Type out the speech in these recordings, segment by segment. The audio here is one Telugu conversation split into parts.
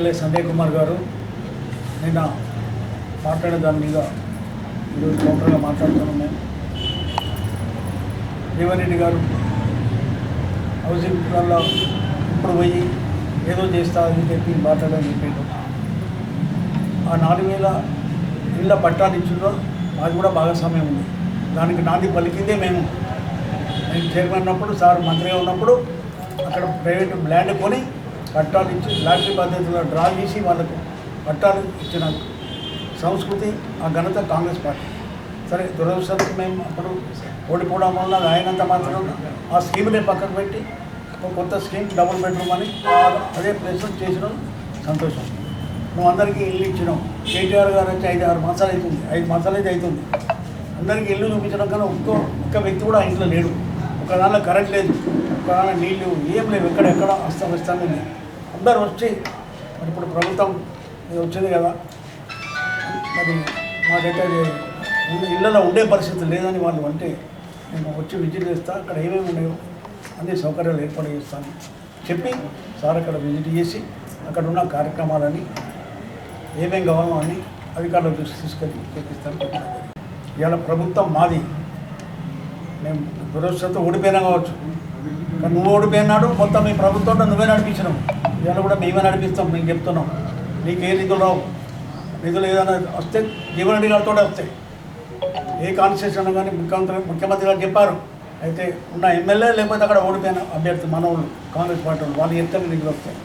ఎమ్మెల్యే సంజయ్ కుమార్ గారు నిన్న మాట్లాడే దాని మీద ఈరోజు కౌంటర్గా మాట్లాడుతున్నాం రేవంత్ రెడ్డి గారు హౌసింగ్ వల్ల ఇప్పుడు పోయి ఏదో చేస్తా అని చెప్పి మాట్లాడని చెప్పాడు ఆ నాలుగు వేల ఇళ్ళ పట్టాలు మాది కూడా భాగస్వామ్యం ఉంది. దానికి నాది పలికిందే మేము. నేను చైర్మన్ ఉన్నప్పుడు సార్ మంత్రిగా ఉన్నప్పుడు అక్కడ ప్రైవేట్ ల్యాండ్ కొని పట్టాలు ఇచ్చి లాటరీ పద్ధతిలో డ్రా చేసి వాళ్ళకు పట్టాలు ఇచ్చిన సంస్కృతి ఆ ఘనత కాంగ్రెస్ పార్టీ. సరే దురదృష్టం మేము అప్పుడు ఓడిపోవడం వల్ల ఆయనంత మాత్రం ఆ స్కీమ్ని పక్కకు పెట్టి ఒక కొత్త స్కీమ్ డబుల్ బెడ్రూమ్ అని అదే ప్లేస్లో చేసినాం. సంతోషం. నువ్వు అందరికీ ఇల్లు ఇచ్చినాం. కేటీఆర్ గారు వచ్చి ఐదు ఆరు మాసాలు అవుతుంది. ఐదు మాసాలు అయితే అవుతుంది. అందరికీ ఇల్లు చూపించడం కన్నా ఒక్కో ఒక్క వ్యక్తి కూడా ఇంట్లో లేడు. ఒక దానిలో కరెంట్ లేదు. ఒక దానిలో నీళ్ళు ఏం లేవు. ఎక్కడెక్కడ అస్తవ్యస్తంగా ఉంది. అందరూ వచ్చి మరి ఇప్పుడు ప్రభుత్వం ఇది వచ్చింది కదా మరి మాకైతే ఇళ్ళలో ఉండే పరిస్థితి లేదని వాళ్ళు అంటే నేను వచ్చి విజిట్ చేస్తాను అక్కడ ఏమేమి ఉన్నాయో అన్ని సౌకర్యాలు ఏర్పాటు చేస్తాను. చెప్పి సార్ అక్కడ విజిట్ చేసి అక్కడ ఉన్న కార్యక్రమాలని ఏమేమి కావాలో అని అధికారుల దృష్టి తీసుకెళ్ళి చూపిస్తాను. ఇవాళ ప్రభుత్వం మాది. మేము దురదృష్టంతో ఓడిపోయినా కావచ్చు. నువ్వు ఓడిపోయినాడు మొత్తం మీ ప్రభుత్వంలో నువ్వే నడిపించినావు. ఇవాళ కూడా మేమే నడిపిస్తాం మేము చెప్తున్నాం. నీకు ఏ నిధులు రావు. నిధులు ఏదైనా వస్తే జీవన రెడ్డి గారితో వస్తాయి. ఏ కాన్స్టిట్యూషన్ కానీ ముఖ్యమంత్రి ముఖ్యమంత్రి గారు చెప్పారు. అయితే ఉన్న ఎమ్మెల్యే లేకపోతే అక్కడ ఓడిపోయిన అభ్యర్థి మనవాళ్ళు కాంగ్రెస్ పార్టీ వాళ్ళు వాళ్ళు ఎత్తని నిధులు వస్తాయి.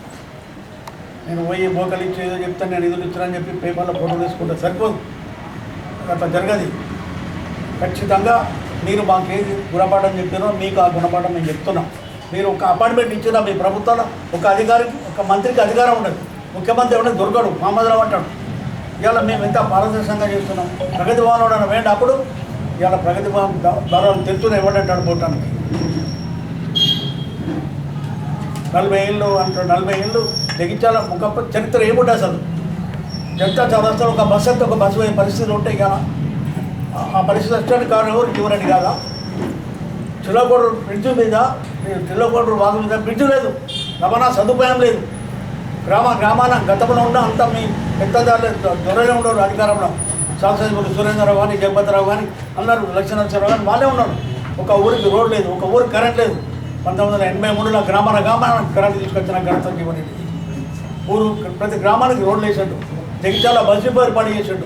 నేను పోయి మోకలు ఇచ్చి ఏదో చెప్తాను నేను నిధులు ఇచ్చానని చెప్పి పేపర్లో ఫోటో తీసుకుంటే సరిపోదు. అట్లా జరగదు. ఖచ్చితంగా మీరు మాకు ఏది గుణపాఠం చెప్పారో మీకు ఆ గుణపాఠం మేము చెప్తున్నాం. మీరు ఒక అపార్ట్మెంట్ ఇచ్చినా మీ ప్రభుత్వంలో ఒక అధికారికి ఒక మంత్రికి అధికారం ఉండదు. ముఖ్యమంత్రి ఎవరైనా దొరకడు మామూలుగా అంటాడు. ఇవాళ మేము ఎంత పారదర్శకంగా చేస్తున్నాం. ప్రగతి భవన్ అని వేయండి అప్పుడు ఇవాళ ప్రగతి భవన్ ద- ధరలు తెచ్చుని అంటాడు పోవటానికి నలభై ఏళ్ళు అంటారు నలభై ఏళ్ళు తెగించాల ఒక చరిత్ర ఏముంటుంది అసలు? జనతా చౌరస్తాలో ఒక బస్సు అయితే ఒక బస్సు పోయే పరిస్థితులు ఉంటాయి కదా ఆ- పరిస్థితి వచ్చాడు కారణం ఎవరు? జీవరెడ్డి కాదా? చిల్లకోడు బ్రిడ్జి మీద చిల్లకోడు వాగు మీద బ్రిడ్జి లేదు. రవాణా సదుపాయం లేదు. గ్రామ గ్రామాన గతంలో ఉన్న అంతా మీ పెద్దదారులు దొరలే ఉండరు అధికారంలో. శాసనసభ్యులు సురేంద్రరావు కానీ జగపతిరావు కానీ అన్నారు లక్ష్మణరావు కానీ వాళ్ళే ఉన్నారు. ఒక ఊరికి రోడ్ లేదు ఒక ఊరికి కరెంట్ లేదు. పంతొమ్మిది వందల ఎనభై మూడులో గ్రామాన గ్రామాన కరెంట్ తీసుకొచ్చిన ఘనత జీవరెడ్డి ఊరు ప్రతి గ్రామానికి రోడ్లు వేసాడు. జగిత్యాల బస్ డిపో ఏర్పాటు చేసాడు.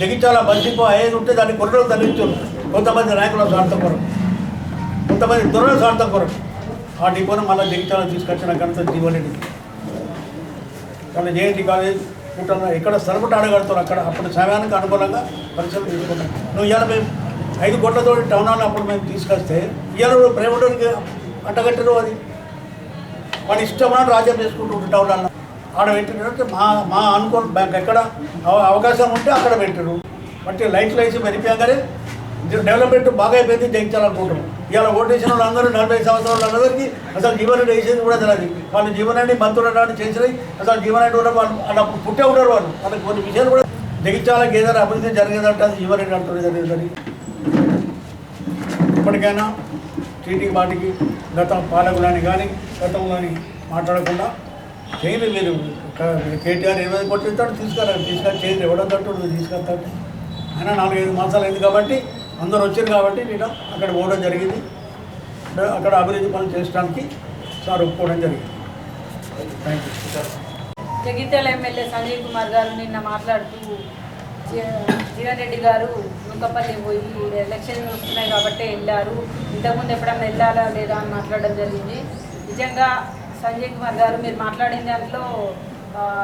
జగిత్యాల బస్ డిపో అయ్యేది ఉంటే దాన్ని గొర్రెలు తరలించారు కొంతమంది నాయకుల స్వార్థపరం కొరకు కొంతమంది స్వార్థం కొరకు. ఆ డిపోను మళ్ళీ జగిత్యాల తీసుకొచ్చిన గణిత జీవనరెడ్డి. కానీ జేఎన్టీ కాలేజ్ కూటంలో ఎక్కడ స్థలపట్టు అడగడుతున్నారు అక్కడ అప్పుడు సమయానికి అనుకూలంగా పరిశ్రమలు తీసుకున్నాం నువ్వు ఇవాళ మేము ఐదు కోట్లతో టౌన్ హాల్ అప్పుడు మేము తీసుకొస్తే ఇవాళ ప్రేమటోనికి అంటగట్టరు అది. వాడు ఇష్టమైన రాజ్యం చేసుకుంటుంటారు టౌన్ హాల్ ఆడ పెట్టినట్టు మా మా అనుకోని బ్యాంక్ ఎక్కడ అవకాశం ఉంటే అక్కడ పెట్టారు బట్టి లైట్లు వేసి వెరిపోయాగానే డెవలప్మెంట్ బాగా అయిపోయింది జయించాలనుకుంటున్నాం. ఇవాళ ఓటేసిన వాళ్ళందరూ నలభై సంవత్సరాల అందరికీ అసలు జీవనాడు వేసేది కూడా తెలియదు వాళ్ళు జీవనాన్ని మంత్రులు నాటి చేసినవి అసలు జీవనాడు కూడా వాళ్ళు అలా పుట్టే ఉండరు వాళ్ళు. వాళ్ళకి కొన్ని విషయాలు కూడా జగించాలకి ఏదైనా అభివృద్ధి జరిగేదంటే అది జీవనరెడ్డి అంటున్నారు జరిగేదని ఇప్పటికైనా టీటీ వాటికి గత పాలకులని కానీ గతంలోని మాట్లాడకుండా చేయండి మీరు. కేటీఆర్ ఇరవై కోట్లు ఇస్తాడు తీసుకురా తీసుకొని చేయండి ఎవడో తట్టు తీసుకొస్తాడు. అయినా నాలుగైదు మాసాలు అయింది కాబట్టి అందరూ వచ్చారు కాబట్టి నేను అక్కడ పోవడం జరిగింది. అక్కడ అభివృద్ధి పనులు చేయడానికి సార్ ఒప్పుకోవడం జరిగింది. Thank you Jagtial MLA Sanjay Kumar garu నిన్న మాట్లాడుతూ జీవన్ రెడ్డి గారు నూకపల్లి పోయి ఎలక్షన్ వస్తున్నాయి కాబట్టి వెళ్ళారు. ఇంతకుముందు ఎప్పుడన్నా వెళ్ళాలా లేదా అని మాట్లాడడం జరిగింది. నిజంగా సంజయ్ కుమార్ గారు మీరు మాట్లాడిన దాంట్లో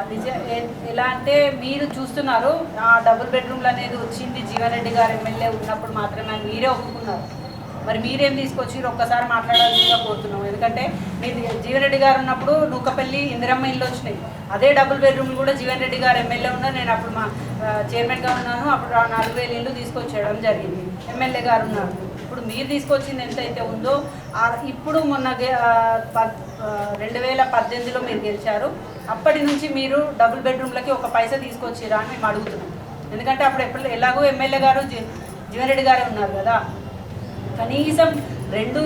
నిజ ఏ- ఎలా అంటే మీరు చూస్తున్నారు ఆ డబుల్ బెడ్రూమ్లు అనేది వచ్చింది జీవన్ రెడ్డి గారు ఎమ్మెల్యే ఉన్నప్పుడు మాత్రమే మీరే ఒప్పుకున్నారు. మరి మీరేం తీసుకొచ్చి ఒక్కసారి మాట్లాడాల్సిందిగా కోరుతున్నాం. ఎందుకంటే మీరు జీవన్ రెడ్డి గారు ఉన్నప్పుడు నూకపల్లి ఇందిరమ్మ ఇల్లు వచ్చినాయి. అదే డబుల్ బెడ్రూమ్ కూడా జీవన్ రెడ్డి గారు ఎమ్మెల్యే ఉన్నారు నేను అప్పుడు మా చైర్మన్గా ఉన్నాను. అప్పుడు ఆ నాలుగు వేల ఇల్లు తీసుకొచ్చేయడం జరిగింది. ఎమ్మెల్యే గారు ఉన్నారు. ఇప్పుడు మీరు తీసుకొచ్చింది ఎంతైతే ఉందో ఇప్పుడు మొన్న రెండు వేల పద్దెనిమిదిలో మీరు గెలిచారు. అప్పటి నుంచి మీరు డబుల్ బెడ్రూమ్లకి ఒక పైసా తీసుకొచ్చిరా అని మేము అడుగుతున్నాం. ఎందుకంటే అప్పుడు ఎప్పుడు ఎలాగో ఎమ్మెల్యే గారు జీ- రెడ్డి గారే ఉన్నారు కదా. కనీసం రెండు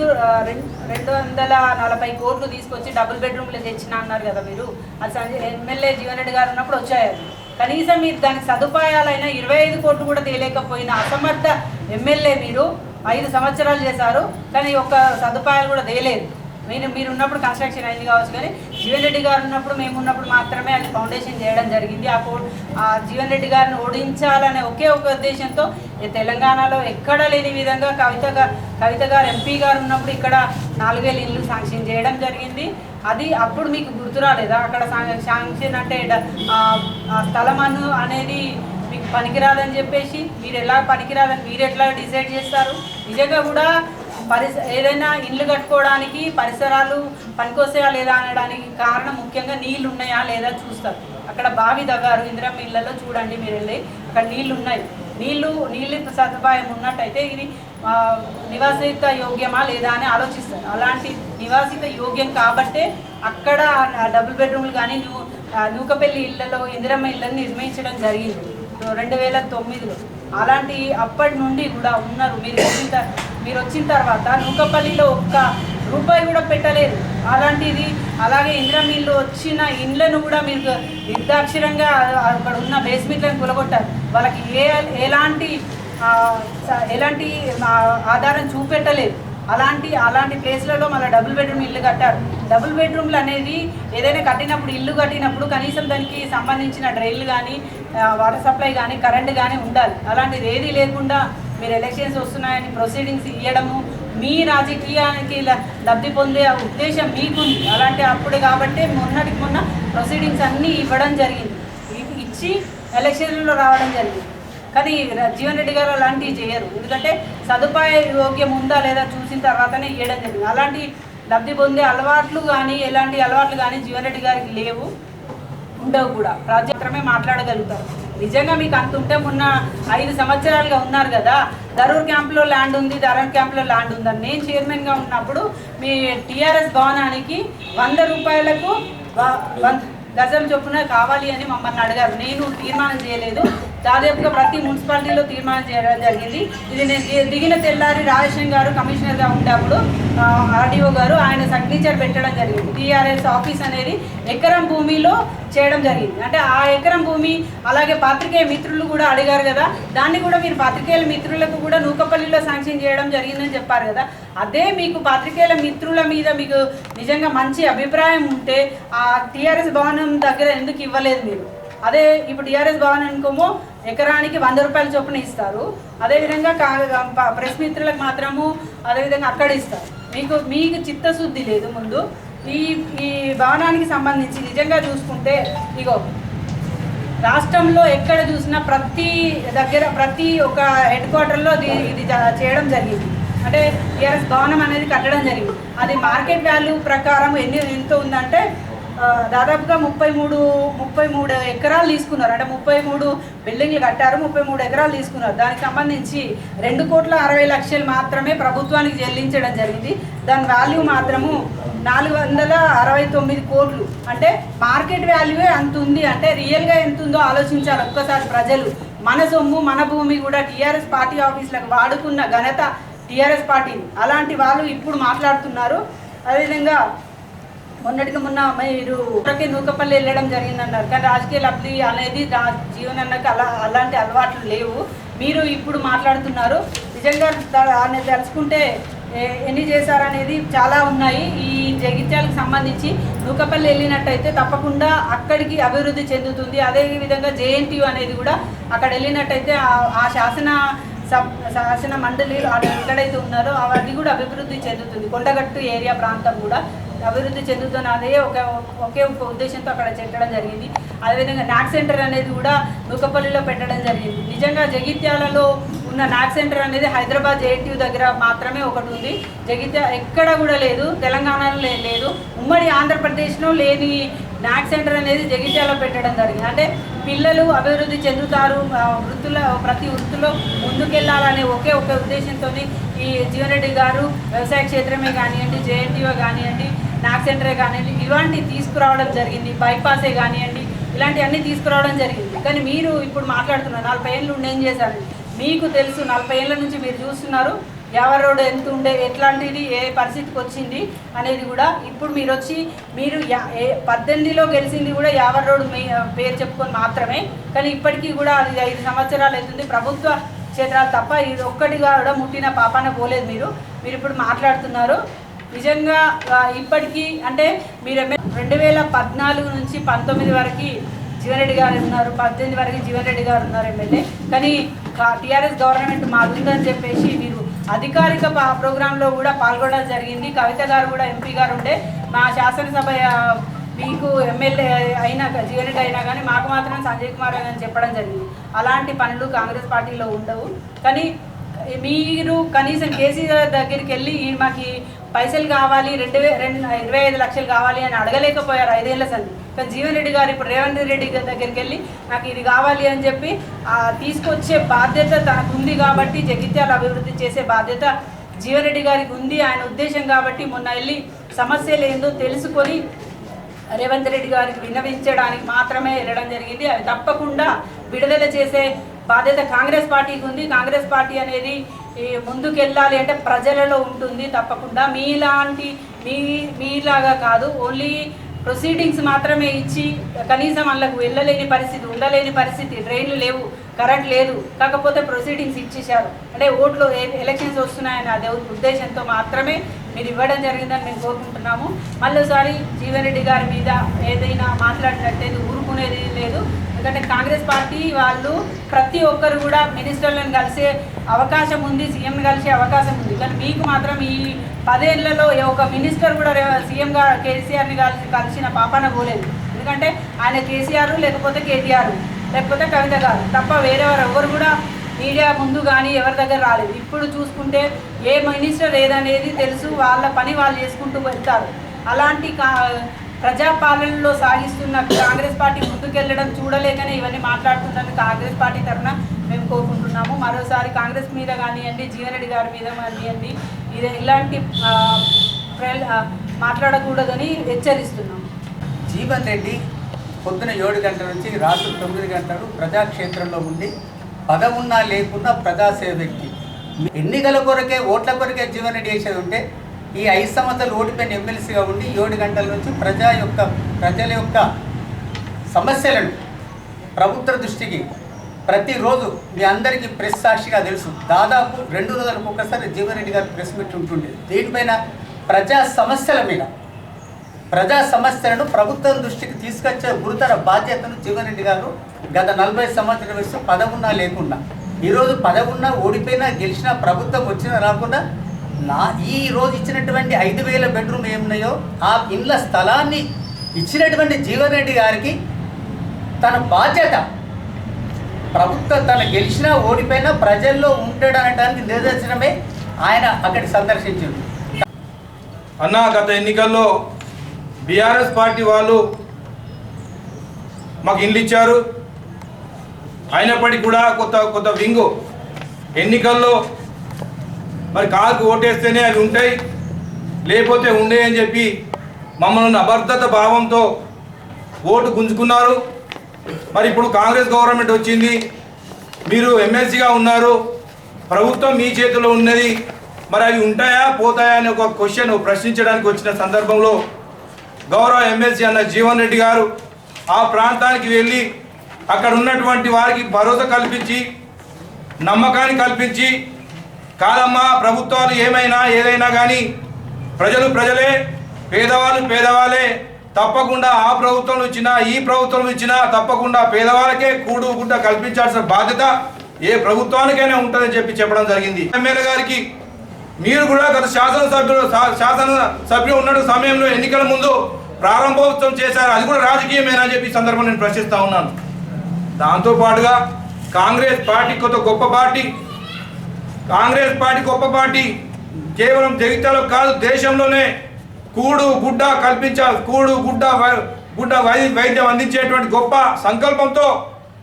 రెండు వందల నలభై కోట్లు తీసుకొచ్చి డబుల్ బెడ్రూమ్లు తెచ్చిన అన్నారు కదా మీరు. అది ఎమ్మెల్యే జీవన్రెడ్డి గారు ఉన్నప్పుడు వచ్చాయి కనీసం మీరు దానికి సదుపాయాలైన ఇరవై ఐదు కోట్లు కూడా తేలేకపోయిన అసమర్థ ఎమ్మెల్యే మీరు ఐదు సంవత్సరాలు చేశారు. కానీ ఒక సదుపాయాలు కూడా తేలేదు. మీరు మీరు ఉన్నప్పుడు కన్స్ట్రక్షన్ అయింది కావచ్చు కానీ జీవన్ రెడ్డి గారు ఉన్నప్పుడు మేము ఉన్నప్పుడు మాత్రమే అది ఫౌండేషన్ చేయడం జరిగింది. ఆ ఆ జీవన్ రెడ్డి గారిని ఓడించాలనే ఒకే ఒక ఉద్దేశంతో ఈ తెలంగాణలో ఎక్కడ లేని విధంగా కవిత కవిత గారు ఎంపీ గారు ఉన్నప్పుడు ఇక్కడ నాలుగేళ్ళు ఇల్లు శాంక్షన్ చేయడం జరిగింది. అది అప్పుడు మీకు గుర్తు రాలేదా? అక్కడ శాంక్షన్ అంటే డ- ఆ స్థలం అనేది మీకు పనికిరాదని చెప్పేసి మీరు ఎలా పనికిరాదని మీరు ఎట్లా డిసైడ్ చేస్తారు? నిజంగా కూడా పరిస ఏదైనా ఇల్లు కట్టుకోవడానికి పరిసరాలు పనికొస్తాయా లేదా అనడానికి కారణం ముఖ్యంగా నీళ్ళు ఉన్నాయా లేదా చూస్తారు. అక్కడ బావి దగ్గారు ఇందిరమ్మ ఇళ్ళలో చూడండి మీరు వెళ్ళి అక్కడ నీళ్ళు ఉన్నాయి నీళ్ళు నీళ్ళు సదుపాయం ఉన్నట్టయితే ఇది నివాసిత యోగ్యమా లేదా అని ఆలోచిస్తారు. అలాంటి నివాసిత యోగ్యం కాబట్టే అక్కడ డబుల్ బెడ్రూమ్లు కానీ నూ నూకపల్లి ఇళ్ళలో ఇందిరమ్మ ఇళ్ళని నిర్మించడం జరిగింది. రెండు వేల తొమ్మిదిలో. అలాంటి అప్పటి నుండి కూడా ఉన్నారు. మీరు వచ్చిన మీరు వచ్చిన తర్వాత నూకపల్లిలో ఒక్క రూపాయి కూడా పెట్టలేదు. అలాంటిది అలాగే ఇంద్రమిల్లు వచ్చిన ఇండ్లను కూడా మీరు నిర్దాక్షిరంగా అక్కడ ఉన్న బేస్మెంట్లను కొలగొట్టారు. వాళ్ళకి ఏ ఎలాంటి ఎలాంటి ఆధారం చూపెట్టలేదు. అలాంటి అలాంటి ప్లేస్లలో మళ్ళీ డబుల్ బెడ్రూమ్ ఇల్లు కట్టారు. డబుల్ బెడ్రూమ్లు అనేది ఏదైనా కట్టినప్పుడు ఇల్లు కట్టినప్పుడు కనీసం దానికి సంబంధించిన డ్రైన్లు కానీ వాటర్ సప్లై కానీ కరెంట్ కానీ ఉండాలి. అలాంటిది ఏది లేకుండా మీరు ఎలక్షన్స్ వస్తున్నాయని ప్రొసీడింగ్స్ ఇవ్వడము మీ రాజకీయానికి లబ్ధి పొందే ఉద్దేశం మీకుంది. అలాంటి అప్పుడు కాబట్టి మొన్నటికి మొన్న ప్రొసీడింగ్స్ అన్నీ ఇవ్వడం జరిగింది. ఇచ్చి ఎలక్షన్లో రావడం జరిగింది. కానీ జీవన్ రెడ్డి గారు అలాంటివి చేయరు. ఎందుకంటే సదుపాయ యోగ్యం ఉందా లేదా చూసిన తర్వాతనే ఇవ్వడం జరిగింది. అలాంటి లబ్ధి పొందే అలవాట్లు కానీ ఎలాంటి అలవాట్లు కానీ జీవన్ రెడ్డి గారికి లేవు. ఉండవు కూడా. ప్రాజెక్టమే మాట్లాడగలుగుతారు. నిజంగా మీకు అంత ఉంటే మొన్న ఐదు సంవత్సరాలుగా ఉన్నారు కదా ధరూర్ క్యాంప్లో ల్యాండ్ ఉంది ధరూర్ క్యాంప్లో ల్యాండ్ ఉందని నేను చైర్మన్గా ఉన్నప్పుడు మీ టీఆర్ఎస్ భవనానికి వంద రూపాయలకు గజం చొప్పున కావాలి అని మమ్మల్ని అడిగారు. నేను తీర్మానం చేయలేదు. దాదాపుగా ప్రతి మున్సిపాలిటీలో తీర్మానం చేయడం జరిగింది. ఇది నేను దిగిన తెల్లారి రాజేశం గారు కమిషనర్గా ఉండేప్పుడు ఆర్డీఓ గారు ఆయన సిగ్నేచర్ పెట్టడం జరిగింది. టీఆర్ఎస్ ఆఫీస్ అనేది ఎకరం భూమిలో చేయడం జరిగింది. అంటే ఆ ఎకరం భూమి అలాగే పాత్రికేయ మిత్రులు కూడా అడిగారు కదా. దాన్ని కూడా మీరు పాత్రికేయుల మిత్రులకు కూడా నూకపల్లిలో శాంక్షన్ చేయడం జరిగిందని చెప్పారు కదా. అదే మీకు పాత్రికేయుల మిత్రుల మీద మీకు నిజంగా మంచి అభిప్రాయం ఉంటే ఆ టీఆర్ఎస్ భవనం దగ్గర ఎందుకు ఇవ్వలేదు మీరు? అదే ఇప్పుడు టీఆర్ఎస్ భవన్ అనుకోమో ఎకరానికి వంద రూపాయల చొప్పున ఇస్తారు. అదేవిధంగా కా- ప్రెస్ మిత్రులకు మాత్రము అదేవిధంగా అక్కడ ఇస్తారు. మీకు మీకు చిత్తశుద్ధి లేదు ముందు. ఈ ఈ భవనానికి సంబంధించి నిజంగా చూసుకుంటే ఇగో రాష్ట్రంలో ఎక్కడ చూసినా ప్రతి దగ్గర ప్రతి ఒక హెడ్ క్వార్టర్లో ఇది చేయడం జరిగింది. అంటే టీఆర్ఎస్ భవనం అనేది కట్టడం జరిగింది. అది మార్కెట్ వాల్యూ ప్రకారం ఎన్ని ఎంత ఉందంటే దాదాపుగా ముప్పై మూడు ముప్పై మూడు ఎకరాలు తీసుకున్నారు. అంటే ముప్పై మూడు బిల్డింగ్లు కట్టారు ముప్పై మూడు ఎకరాలు తీసుకున్నారు. దానికి సంబంధించి రెండు కోట్ల అరవై లక్షలు మాత్రమే ప్రభుత్వానికి చెల్లించడం జరిగింది. దాని వాల్యూ మాత్రము నాలుగు వందల అరవై తొమ్మిది కోట్లు. అంటే మార్కెట్ వాల్యూ అంత ఉంది. అంటే రియల్గా ఎంత ఉందో ఆలోచించాలి ఒక్కసారి ప్రజలు. మన సొమ్ము మన భూమి కూడా టీఆర్ఎస్ పార్టీ ఆఫీసులకు వాడుకున్న ఘనత టీఆర్ఎస్ పార్టీ. అలాంటి వాళ్ళు ఇప్పుడు మాట్లాడుతున్నారు. అదేవిధంగా మొన్నటికి మొన్న మీరు ఊరకే నూకపల్లి వెళ్ళడం జరిగిందన్నారు. కానీ రాజకీయ లబ్ధి అనేది దా జీవన్ అలా అలాంటి అలవాట్లు లేవు. మీరు ఇప్పుడు మాట్లాడుతున్నారు. నిజంగా ఆయన తెలుసుకుంటే ఎన్ని చేశారనేది చాలా ఉన్నాయి. ఈ జగిత్యాలకు సంబంధించి నూకపల్లి వెళ్ళినట్టయితే తప్పకుండా అక్కడికి అభివృద్ధి చెందుతుంది. అదేవిధంగా జేఎన్టీయు అనేది కూడా అక్కడ వెళ్ళినట్టయితే ఆ- శాసన సబ్ శాసన మండలి అక్కడ ఎక్కడైతే ఉన్నారో అవన్నీ కూడా అభివృద్ధి చెందుతుంది. కొండగట్టు ఏరియా ప్రాంతం కూడా. అభివృద్ధి చెందుతున్న అదే ఒక ఒకే ఒక ఉద్దేశంతో అక్కడ పెట్టడం జరిగింది. అదేవిధంగా నాక్ సెంటర్ అనేది కూడా నూకపల్లిలో పెట్టడం జరిగింది. నిజంగా జగిత్యాలలో ఉన్న నాక్ సెంటర్ అనేది హైదరాబాద్ జేఎన్టీయూ దగ్గర మాత్రమే ఒకటి ఉంది. జగిత్యాల ఎక్కడ కూడా లేదు తెలంగాణలో లేదు. ఉమ్మడి ఆంధ్రప్రదేశ్లో లేని నాక్ సెంటర్ అనేది జగిత్యాలో పెట్టడం జరిగింది. అంటే పిల్లలు అభివృద్ధి చెందుతారు వృత్తుల ప్రతి వృత్తిలో ముందుకెళ్ళాలనే ఒకే ఒక ఉద్దేశంతో ఈ జీవన్ రెడ్డి గారు వ్యవసాయ క్షేత్రమే కానివ్వండి జేఎన్టీఓ కానివ్వండి నాక్ సెంటరే కానివ్వండి ఇలాంటివి తీసుకురావడం జరిగింది బైపాసే కానివ్వండి ఇలాంటివన్నీ తీసుకురావడం జరిగింది. కానీ మీరు ఇప్పుడు మాట్లాడుతున్నారు నలభై ఏళ్ళు ఉండి ఏం చేశారు? మీకు తెలుసు నలభై ఏళ్ళ నుంచి మీరు చూస్తున్నారు యావర్ రోడ్ ఎంత ఉండే ఎట్లాంటిది ఏ పరిస్థితికి వచ్చింది అనేది కూడా ఇప్పుడు మీరు వచ్చి మీరు యా- ఏ పద్దెనిమిదిలో గెలిచింది కూడా యావర్ రోడ్ మీ పేరు చెప్పుకొని మాత్రమే కానీ ఇప్పటికీ కూడా అది ఐదు సంవత్సరాలు అవుతుంది. ప్రభుత్వ క్షేత్రాలు తప్ప ఇది ఒక్కటిగా కూడా ముట్టిన పాపాన పోలేదు మీరు. మీరు ఇప్పుడు మాట్లాడుతున్నారు నిజంగా ఇప్పటికీ అంటే మీరు రెండు వేల పద్నాలుగు నుంచి పంతొమ్మిది వరకు జీవన్ రెడ్డి గారు ఉన్నారు పద్దెనిమిది వరకు జీవన్ రెడ్డి గారు ఉన్నారు ఎమ్మెల్యే. కానీ టీఆర్ఎస్ గవర్నమెంట్ మాదుందని చెప్పేసి మీరు అధికారిక ప్రోగ్రాంలో కూడా పాల్గొనడం జరిగింది. కవిత గారు కూడా ఎంపీ గారు ఉండే మా శాసనసభ మీకు ఎమ్మెల్యే అయినా జీవన్ రెడ్డి అయినా కానీ మాకు మాత్రం సంజయ్ కుమార్ అని చెప్పడం జరిగింది. అలాంటి పనులు కాంగ్రెస్ పార్టీలో ఉండవు. కానీ మీరు కనీసం కేసీఆర్ దగ్గరికి వెళ్ళి మాకు పైసలు కావాలి రెండు వే రెండు ఇరవై ఐదు లక్షలు కావాలి అని అడగలేకపోయారు ఐదేళ్ళ సంది. కానీ జీవన్ రెడ్డి గారు ఇప్పుడు రేవంత్ రెడ్డి గారి దగ్గరికి వెళ్ళి నాకు ఇది కావాలి అని చెప్పి తీసుకొచ్చే బాధ్యత తనకు ఉంది కాబట్టి జగిత్యాల అభివృద్ధి చేసే బాధ్యత జీవన్ రెడ్డి గారికి ఉంది. ఆయన ఉద్దేశం కాబట్టి మొన్న వెళ్ళి సమస్యలు ఏందో తెలుసుకొని రేవంత్ రెడ్డి గారికి విన్నవించడానికి మాత్రమే వెళ్ళడం జరిగింది. అవి తప్పకుండా విడుదల చేసే బాధ్యత కాంగ్రెస్ పార్టీకి ఉంది. కాంగ్రెస్ పార్టీ అనేది ముందుకెళ్ళాలి అంటే ప్రజలలో ఉంటుంది తప్పకుండా. మీలాంటి మీ మీలాగా కాదు. ఓన్లీ ప్రొసీడింగ్స్ మాత్రమే ఇచ్చి కనీసం వాళ్ళకు వెళ్ళలేని పరిస్థితి ఉండలేని పరిస్థితి ట్రైన్లు లేవు కరెంట్ లేదు. కాకపోతే ప్రొసీడింగ్స్ ఇచ్చేశారు. అంటే ఓట్లు ఎలక్షన్స్ వస్తున్నాయని అదే ఉద్దేశంతో మాత్రమే మీరు ఇవ్వడం జరిగిందని మేము కోరుకుంటున్నాము. మళ్ళీసారి జీవన్ రెడ్డి గారి మీద ఏదైనా మాట్లాడినట్టేది ఊరుకునేది లేదు. ఎందుకంటే కాంగ్రెస్ పార్టీ వాళ్ళు ప్రతి ఒక్కరు కూడా మినిస్టర్లను కలిసే అవకాశం ఉంది సీఎంని కలిసే అవకాశం ఉంది. కానీ మీకు మాత్రం ఈ పదేళ్ళలో ఒక మినిస్టర్ కూడా సీఎం సీఎంగా కేసీఆర్ని కలిసి కలిసిన పాపన పోలేదు. ఎందుకంటే ఆయన కేసీఆర్ లేకపోతే కేటీఆర్ లేకపోతే కవిత గారు తప్ప వేరే వారు ఎవరు కూడా మీడియా ముందు కానీ ఎవరి దగ్గర రాలేదు. ఇప్పుడు చూసుకుంటే ఏ మినిస్టర్ ఏదనేది తెలుసు వాళ్ళ పని వాళ్ళు చేసుకుంటూ వెళ్తారు. అలాంటి కా ప్రజాపాలనలో సాగిస్తున్న కాంగ్రెస్ పార్టీ ముందుకెళ్ళడం చూడలేకనే ఇవన్నీ మాట్లాడుతున్నది కాంగ్రెస్ పార్టీ తరఫున మేము కోరుకుంటున్నాము. మరోసారి కాంగ్రెస్ మీద కానివ్వండి జీవనరెడ్డి గారి మీద కానివ్వండి ఇది ఇలాంటి మాట్లాడకూడదని హెచ్చరిస్తున్నాము. జీవన్ రెడ్డి పొద్దున ఏడు గంటల నుంచి రాత్రి తొమ్మిది గంటలు ప్రజాక్షేత్రంలో ఉండి పదవున్నా లేకున్నా ప్రజాసేవ వ్యక్తి. ఎన్నికల కొరకే ఓట్ల కొరకే జీవన చేసేది ఉంటే ఈ ఐదు సంవత్సరాలు ఓడిపోయిన ఎమ్మెల్సీగా ఉండి ఏడు గంటల నుంచి ప్రజా యొక్క ప్రజల యొక్క సమస్యలను ప్రభుత్వ దృష్టికి ప్రతిరోజు మీ అందరికీ ప్రెస్ సాక్షిగా తెలుసు. దాదాపు రెండు రోజులకు ఒకసారి జీవన్ రెడ్డి గారు ప్రెస్ మీట్ ఉంటుండే. దీనిపైన ప్రజా సమస్యల మీద ప్రజా సమస్యలను ప్రభుత్వం దృష్టికి తీసుకొచ్చే గురుతర బాధ్యతను జీవన్రెడ్డి గారు గత నలభై సంవత్సరాల వయసు పదవున్నా లేకుండా ఈరోజు పదవున్నా ఓడిపోయినా గెలిచినా ప్రభుత్వం వచ్చినా రాకుండా నా ఈ రోజు ఇచ్చినటువంటి ఐదు వేల బెడ్రూమ్ ఏమున్నాయో ఆ ఇండ్ల స్థలాన్ని ఇచ్చినటువంటి జీవన్ రెడ్డి గారికి తన బాధ్యత. ప్రభుత్వం తన గెలిచినా ఓడిపోయినా ప్రజల్లో ఉంటాడు అనడానికి నిదర్శనమే ఆయన అక్కడికి సందర్శించింది. అన్న గత ఎన్నికల్లో బీఆర్ఎస్ పార్టీ వాళ్ళు మాకు ఇండ్లు ఇచ్చారు. అయినప్పటికీ కూడా కొత్త కొత్త వింగు ఎన్నికల్లో మరి కారుకు ఓటేస్తేనే అవి ఉంటాయి. లేకపోతే ఉండే అని చెప్పి మమ్మల్ని అభద్రత భావంతో ఓటు గుంజుకున్నారు. మరి ఇప్పుడు కాంగ్రెస్ గవర్నమెంట్ వచ్చింది. మీరు ఎమ్మెల్సీగా ఉన్నారు. ప్రభుత్వం మీ చేతిలో ఉన్నది. మరి అవి ఉంటాయా పోతాయా అని ఒక క్వశ్చన్ ప్రశ్నించడానికి వచ్చిన సందర్భంలో గౌరవ ఎమ్మెల్సీ అన్న జీవన్ రెడ్డి గారు ఆ ప్రాంతానికి వెళ్ళి అక్కడ ఉన్నటువంటి వారికి భరోసా కల్పించి నమ్మకాన్ని కల్పించి కాదమ్మా ప్రభుత్వాలు ఏమైనా ఏదైనా కానీ ప్రజలు ప్రజలే పేదవాళ్ళు పేదవాళ్ళే తప్పకుండా ఆ ప్రభుత్వం ఇచ్చినా ఈ ప్రభుత్వం ఇచ్చినా తప్పకుండా పేదవాళ్ళకే కూడు గుడ్డ కల్పించాల్సిన బాధ్యత ఏ ప్రభుత్వానికైనా ఉంటుందని చెప్పి చెప్పడం జరిగింది. ఎమ్మెల్యే గారికి మీరు కూడా గత శాసనసభ్యులు శా- శాసన సభ్యులు ఉన్న సమయంలో ఎన్నికల ముందు ప్రారంభోత్సవం చేశారు. అది కూడా రాజకీయమేనా అని చెప్పి సందర్భం నేను ప్రశ్నిస్తా ఉన్నాను. దాంతో పాటుగా కాంగ్రెస్ పార్టీ కొత్త గొప్ప పార్టీ కాంగ్రెస్ పార్టీ గొప్ప పార్టీ కేవలం జగిత్యాలో కాదు దేశంలోనే కూడు గుడ్డ కల్పించాలి కూడు గుడ్డ వై- గుడ్డ వైద్యం అందించేటువంటి గొప్ప సంకల్పంతో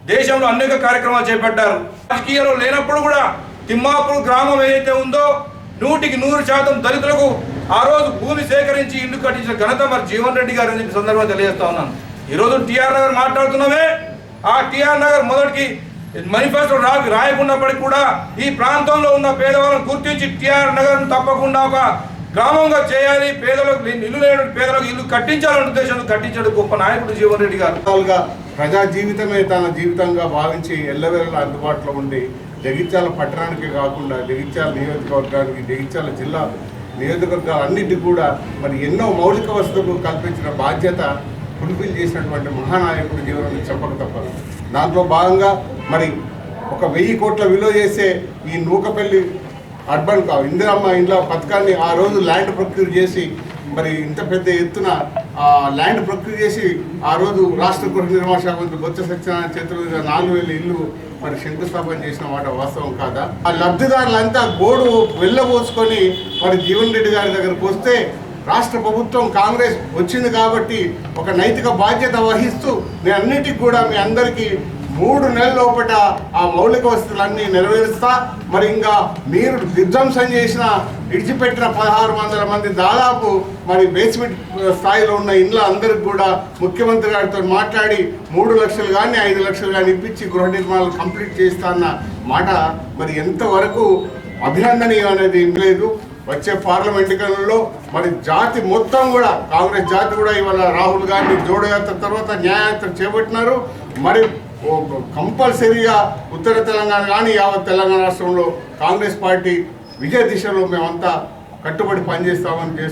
దేశంలో అనేక కార్యక్రమాలు చేపట్టారు. రాజకీయాలు లేనప్పుడు కూడా తిమ్మాపూర్ గ్రామం ఏదైతే ఉందో నూటికి నూరు శాతం దళితులకు ఆ రోజు భూమి సేకరించి ఇల్లు కట్టించిన ఘనత మరి జీవన్ రెడ్డి గారు అని సందర్భంగా తెలియజేస్తా ఉన్నాను. ఈరోజు టిఆర్ నగర్ మాట్లాడుతున్నామే. ఆ టిఆర్ నగర్ మొదటికి మేనిఫెస్టో రా రాయకున్నప్పటికీ కూడా ఈ ప్రాంతంలో ఉన్న పేదవాళ్ళను గుర్తించి టిఆర్ నగర్ తప్పకుండా ఒక గ్రామంగా చేయాలి. పేదలకు ఇల్లు లేని పేదలకు ఇల్లు కట్టించాలనే ఉద్దేశంతో కట్టించాడు గొప్ప నాయకుడు జీవన్ రెడ్డి గారు. ప్రజా జీవితమే తన జీవితంగా భావించి ఎల్లవేళలా అందుబాటులో ఉండి జగిత్యాల పట్టణానికి కాకుండా జగిత్యాల నియోజకవర్గానికి జగిత్యాల జిల్లా నియోజకవర్గాలన్నిటికీ కూడా మరి ఎన్నో మౌలిక వసతులు కల్పించిన బాధ్యత ఫుల్ఫిల్ చేసినటువంటి మహానాయకుడు జీవనం చెప్పక తప్పదు. దాంట్లో భాగంగా మరి ఒక వెయ్యి కోట్ల విలువ చేసే ఈ నూకపల్లి అర్బన్ కా ఇందిరమ్మ ఇంట్లో పథకాన్ని ఆ రోజు ల్యాండ్ ప్రొక్యూర్ చేసి మరి ఇంత పెద్ద ఎత్తున ఆ ల్యాండ్ ప్రొక్యూర్ చేసి ఆ రోజు రాష్ట్ర గృహ నిర్మాణ శాఖ మంత్రి బొత్స సత్యనారాయణ చేతుల మీద నాలుగు వేల ఇల్లు మరి శంకుస్థాపన చేసిన మాట వాస్తవం కాదా? ఆ లబ్ధిదారులంతా గోడు వెళ్ళబోసుకొని మరి జీవన్ రెడ్డి గారి దగ్గరకు వస్తే రాష్ట్ర ప్రభుత్వం కాంగ్రెస్ వచ్చింది కాబట్టి ఒక నైతిక బాధ్యత వహిస్తూ నేను అన్నిటికీ కూడా మీ అందరికీ మూడు నెలల లోపల ఆ మౌలిక వసతులన్నీ నెరవేరుస్తా. మరి ఇంకా మీరు విధ్వంసం చేసిన విడిచిపెట్టిన పదహారు వందల మంది దాదాపు మరి బేస్మెంట్ స్థాయిలో ఉన్న ఇండ్ల అందరికి కూడా ముఖ్యమంత్రి గారితో మాట్లాడి మూడు లక్షలు కానీ ఐదు లక్షలు కానీ ఇప్పించి గృహ నిర్మాణాలు కంప్లీట్ చేస్తా అన్న మాట మరి ఎంతవరకు అభినందనీయం అనేది లేదు. వచ్చే పార్లమెంట్ ఎన్నికలలో మరి జాతి మొత్తం కూడా కాంగ్రెస్ జాతి కూడా ఇవాళ రాహుల్ గాంధీ జోడయాత్ర తర్వాత న్యాయయాత్ర చేపట్టినారు. మరి కంపల్సరీగా ఉత్తర తెలంగాణ కానీ యావత్ తెలంగాణ రాష్ట్రంలో కాంగ్రెస్ పార్టీ విజయ దిశలో మేమంతా కట్టుబడి పనిచేస్తామని